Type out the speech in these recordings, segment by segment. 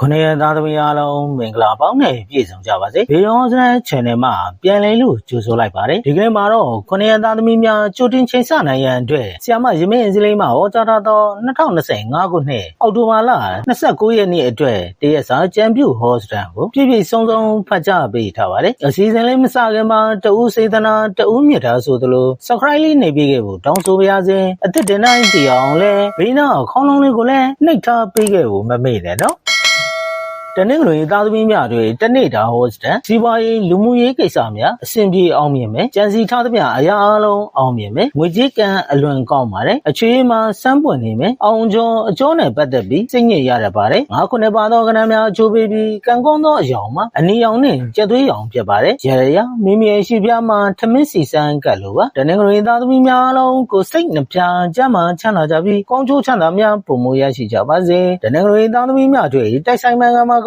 ခုနှစ်ရက်သားသမီးအားလုံးမင်္ဂလာပေါင်းနဲ့ပြည့်စုံကြပါစေ။ဗီဒီယိုစတဲ့ channel မှာပြန်လည်လို့ကြိုဆိုလိုက်ပါတယ်။ဒီကနေ့မှာတော့ခုနှစ်ရက်သားသမီးများကြိုတင်ချိန်ဆနိုင်ရန်အတွက်ဆီယမရမင်းအစလေးမှာဟောကြားထားသော2025ခုနှစ်အောက်တိုဘာလ29ရက်နေ့အတွက်တရက်စာကျမ်းပြုဟောစတန်ကိုပြည့်ပြည့်စုံစုံဖတ်ကြားပေးထားပါတယ်။အစီအစဉ်လေးမစခင်မှာတဦးစေတနာတဦးမြတ်တာဆိုသလို subscribe လေးနေပြီးခဲ့ဖို့တောင်းဆိုပါရစေ။အသစ်တင်တိုင်းကြည့်အောင်လဲဘီနာခေါင်းလုံးလေးကိုလည်းနှိပ်ထားပေးခဲ့ဖို့မမေ့နဲ့နော်။ တနင်္ဂနွေသားသမီးများတွေတနေ့တာဟောစတန်စီးပွားရေးလူမှုရေးကိစ္စများအဆင်ပြေအောင်မြင်မယ်ကြံစီထားသမျှအရာအလုံးအောင်မြင်မယ်ငွေကြေးကံအလွန်ကောင်းပါတယ်အချွေးမှာစမ်းပွင့်နေမယ်အောင်ကျော်အကျော်နဲ့ပတ်သက်ပြီးစိတ်ညစ်ရတတ်ပါတယ်ငါခုနှစ်ပါသောကဏ္ဍများအချိုးပေးပြီးကံကောင်းသောအယောင်မှာအနီရောင်နဲ့ကြက်သွေးရောင်ဖြစ်ပါတယ်ရရရမိမိရဲ့ရှိပြားမှာထမင်းစီစမ်းကတ်လိုပါတနင်္ဂနွေသားသမီးများအလုံးကိုစိတ်နှပြကြမ်းမှချမ်းသာကြပြီးကောင်းကျိုးချမ်းသာများပုံမူရရှိကြပါစေတနင်္ဂနွေသားသမီးများတွေတိုက်ဆိုင်မှန်ကမှာ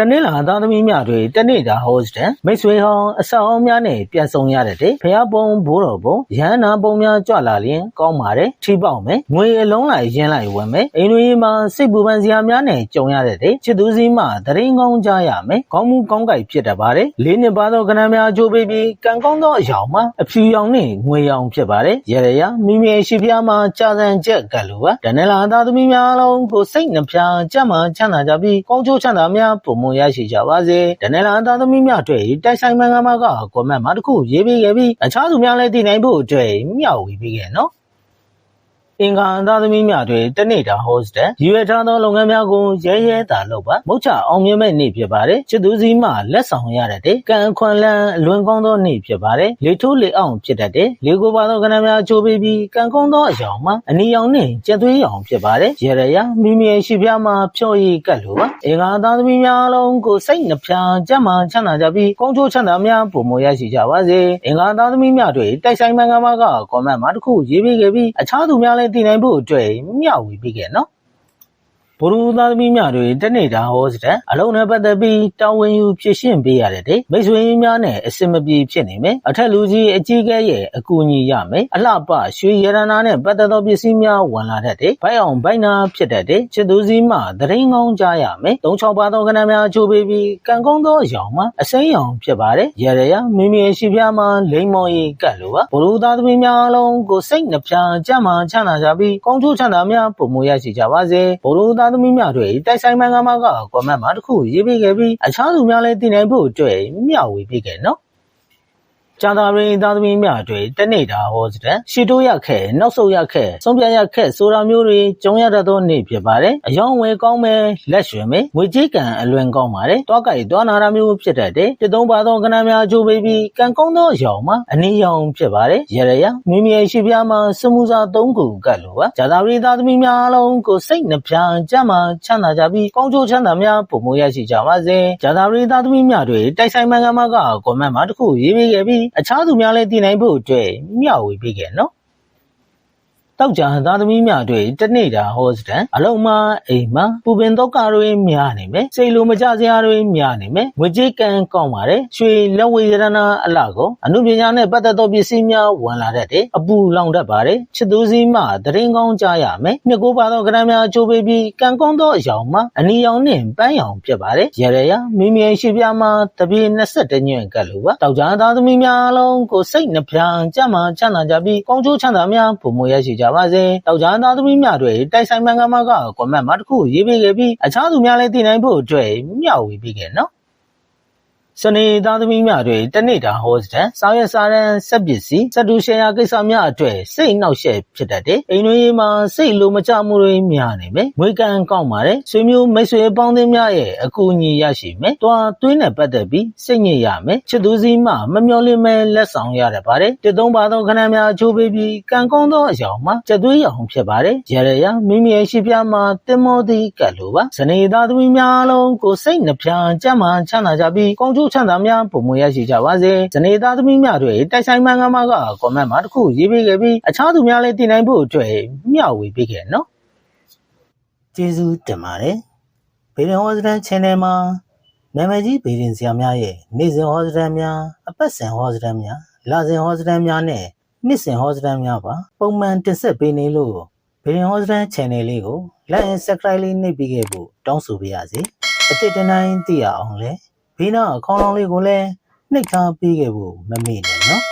တနေ့လာသားသမီးများတွေတနေ့တာဟောစတန်မိတ်ဆွေဟောင်းအဆောင်းများနဲ့ပြန်ဆောင်ရတဲ့တဲ့ဖះပုံဘိုးတော်ပုံရဟန္တာပုံများကြွလာလျင်ကောင်းပါတယ်ထိပေါက်မယ်ငွေအလုံးလိုက်ရင်းလိုက်ဝင်မယ်အိမ်တွေမှာစိတ်ပူပန်စရာများနဲ့ကြုံရတဲ့တဲ့ချစ်သူစည်းမှတရင်ကောင်းကြရမယ်ကောင်းမှုကောင်းကြိုက်ဖြစ်တတ်ပါတယ်လေးနှစ်ပါသောကဏ္ဍများအကျိုးပေးပြီးကံကောင်းသောအယောင်မှာအဖြူရောင်နဲ့ငွေရောင်ဖြစ်ပါတယ်ရရရမိမိရဲ့ရှိဖះမှာကြာစံချက်ကလိုပါတနေ့လာသားသမီးများအလုံးကိုစိတ်နှပြကြမ်းမှချမ်းသာကြပြီးကောင်းကျိုးချမ်းသာများပုံမရရှိကြပါစေတနေ့လာသားသမီးများတွေတိုက်ဆိုင်မှန်ကမှာကကွန်မန့်မှာတစ်ခုရေးပေးခဲ့ပြီးအခြားသူများလည်းတည်နိုင်ဖို့အတွက်မျှဝေပေးခဲ့နော် အင်္ဂါသားသမီးများတွေတနေ့တာဟောစတဲ့ရွေထားသောလုပ်ငန်းများကိုရဲရဲတာလုပ်ပါမုတ်ချအောင်မြင်မဲ့နေ့ဖြစ်ပါတယ်ချစ်သူစီမှလက်ဆောင်ရတဲ့ကံအခွန်လန်းအလွန်ကောင်းသောနေ့ဖြစ်ပါတယ်လေထိုးလေအောင်ဖြစ်တတ်တဲ့လေကိုပါသောကဏ္ဍများချိုးပေးပြီးကံကောင်းသောအယောင်မှာအနီရောင်နဲ့ကြက်သွေးရောင်ဖြစ်ပါတယ်ရရရမိမိရဲ့ရှိပြားမှာဖြော်ရည်ကတ်လိုပါအင်္ဂါသားသမီးများအလုံးကိုစိတ်နှပြကြမ်းမှချမ်းသာကြပြီးကောင်းကျိုးချမ်းသာများပုံမရရှိကြပါစေအင်္ဂါသားသမီးများတွေတိုက်ဆိုင်မှန်ကမှာကကွန်မန့်မှာတစ်ခုရေးပေးခဲ့ပြီးအခြားသူများလည်းတည်နိုင်ဖို့အတွက်မျှဝေပေးခဲ့နော် ဘိုလ်သားသမီးများတွေတနေ့တာဟောစတဲ့အလုံးနဲ့ပတ်သက်ပြီးတာဝန်ယူဖြည့်ရှင်းပေးရတဲ့တဲ့မိတ်ဆွေများနဲ့အစင်မပြေဖြစ်နေမယ်အထက်လူကြီးအကြီးကဲရဲ့အကူအညီရမယ်အလှပရွှေရတနာနဲ့ပတ်သက်သောပစ္စည်းများဝင်လာတတ်တဲ့ဘိုက်အောင်ဘိုက်နာဖြစ်တတ်တဲ့ချစ်သူစီးမှသရင်ကောင်းကြရမယ်သုံးချောင်းပါသောကဏ္ဍများချိုးပေးပြီးကံကောင်းသောအယောင်မှာအစိမ်းရောင်ဖြစ်ပါတယ်ရရရမိမိရဲ့ရှိပြားမှာလိမ္မော်ရည်ကတ်လိုပါဘိုလ်သားသမီးများအလုံးကိုစိတ်နှပြကြမ်းမှချမ်းသာကြပြီးကောင်းကျိုးချမ်းသာများပုံမရရှိကြပါစေဘိုလ်သားသမီးများတွေတိုက်ဆိုင်မှန်ကမှာကကွန်မန့်မှာတစ်ခုရေးပေးခဲ့ပြီးအခြားသူများလည်းတည်နိုင်ဖို့အတွက်မျှဝေပေးခဲ့နော် ကျန်တာရင်းသားသမီးများတွေတနေ့တာဟောစတဲ့ရှီတိုးရခဲ့နောက်ဆုတ်ရခဲ့ဆုံးပြရခဲ့ဆိုတာမျိုးတွေကြုံရတတ်သောနေ့ဖြစ်ပါတယ်အယောင်ဝယ်ကောင်းမယ်လက်ရွှင်မယ်ငွေကြေးကံအလွန်ကောင်းပါတယ်တွားကြိုက်တွားနာတာမျိုးဖြစ်တတ်တယ်တသုံးပါသောကဏ္ဍများအကျိုးပေးပြီးကံကောင်းသောအယောင်မှာအနည်းရောင်ဖြစ်ပါတယ်ရရရမိမိရဲ့ရှိပြားမှာစမှုစာသုံးခုကတ်လိုပါကျန်တာရင်းသားသမီးများအလုံးကိုစိတ်နှပြကြမ်းမှချမ်းသာကြပြီးကောင်းကျိုးချမ်းသာများပုံမရရှိကြပါစေကျန်တာရင်းသားသမီးများတွေတိုက်ဆိုင်မှန်ကမှာကကွန်မန့်မှာတစ်ခုရေးပေးခဲ့ပြီးအခြားသူများလည်းတည်နိုင်ဖို့အတွက်မျှဝေပေးခဲ့နော် တောက်ကြသားသမီးများတွေတနေ့တာဟောစတန်အလုံးမအိမ်မှာပူပင်တော့ကတွေများနေမယ်စိတ်လိုမကြစရာတွေများနေမယ်ငွေကြေးကံကောင်းပါတယ်ရွှေလက်ဝဲရတနာအလှကိုအမှုပညာနဲ့ပတ်သက်သောပစ္စည်းများဝင်လာတတ်တယ်အပူလောင်တတ်ပါတယ်ချစ်သူစည်းမှတရင်ကောင်းကြရမယ်မြက်ကိုပါသောကဏ္ဍများအချိုးပေးပြီးကံကောင်းသောအယောင်မှာအနီရောင်နဲ့ပန်းရောင်ဖြစ်ပါတယ်ရရရမိမိရဲ့ရှိပြားမှာတပြေ21ညွန့်ကတ်လိုပါတောက်ကြသားသမီးများအလုံးကိုစိတ်နှပြကြမ်းမှချမ်းသာကြပြီးကောင်းကျိုးချမ်းသာများပုံမရရှိကြပါစေတောက်ကြသားသမီးများတွေတိုက်ဆိုင်မှန်ကမှာကကွန်မန့်မှာတစ်ခုရေးပေးခဲ့ပြီးအခြားသူများလည်းတည်နိုင်ဖို့အတွက်မျှဝေပေးခဲ့နော် စနေသားသမီးများတွေတနေ့တာဟောစတဲ့စာရွက်စာတမ်းစက်ပစ္စည်းစက်တူရှယ်ယာကိစ္စများအတွက်စိတ်နှောက်ယှက်ဖြစ်တတ်တယ်။အိမ်တွင်းမှာစိတ်လိုမကျမှုတွေများနေမယ်။ငွေကံကောက်ပါတယ်။ဆွေမျိုးမိတ်ဆွေအပေါင်းအသင်းများရဲ့အကူအညီရရှိမယ်။တွားသွင်းနဲ့ပတ်သက်ပြီးစိတ်ညစ်ရမယ်။ချစ်သူစီမှမမျော်လင့်မဲ့လက်ဆောင်ရတတ်ပါတယ်။တစ်သုံးပါသောခဏများအချိုးပေးပြီးကံကောင်းသောအယောင်မှာကြက်သွေးရောင်ဖြစ်ပါတယ်။ရရရမိမိရဲ့ရှိပြားမှာတင်မောသည်ကတ်လိုပါ။စနေသားသမီးများအလုံးကိုစိတ်နှပြကြမ်းမှချမ်းသာကြပြီးကောင်းကျိုးချမ်းသာများပုံမွေရရှိကြပါစေ။ဇနေသားသမီးများတွေတိုက်ဆိုင်မှန်ကန်မှကကွန်မန့်မှာတစ်ခုရေးပေးခဲ့ပြီးအခြားသူများလည်းတင်နိုင်ဖို့အတွက်မျှဝေပေးခဲ့နော်။ကျေးဇူးတင်ပါတယ်။ဘေရင်ဟောစတန် channel မှာနာမည်ကြီးဘေရင်ဆရာများရဲ့နေ့စဉ်ဟောစတန်များအပတ်စဉ်ဟောစတန်များလစဉ်ဟောစတန်များနဲ့နှစ်စဉ်ဟောစတန်များပါပုံမှန်တင်ဆက်ပေးနေလို့ဘေရင်ဟောစတန် channel လေးကို like and subscribe လေးနှိပ်ပေးခဲ့ဖို့တောင်းဆိုပါရစေ။အတိတ်တိုင်းသိရအောင်လဲ။ ဘေးနားအခေါင်းလောင်းလေးကိုလည်းနှိပ်ထားပေးခဲ့ဖို့မမေ့နဲ့နော်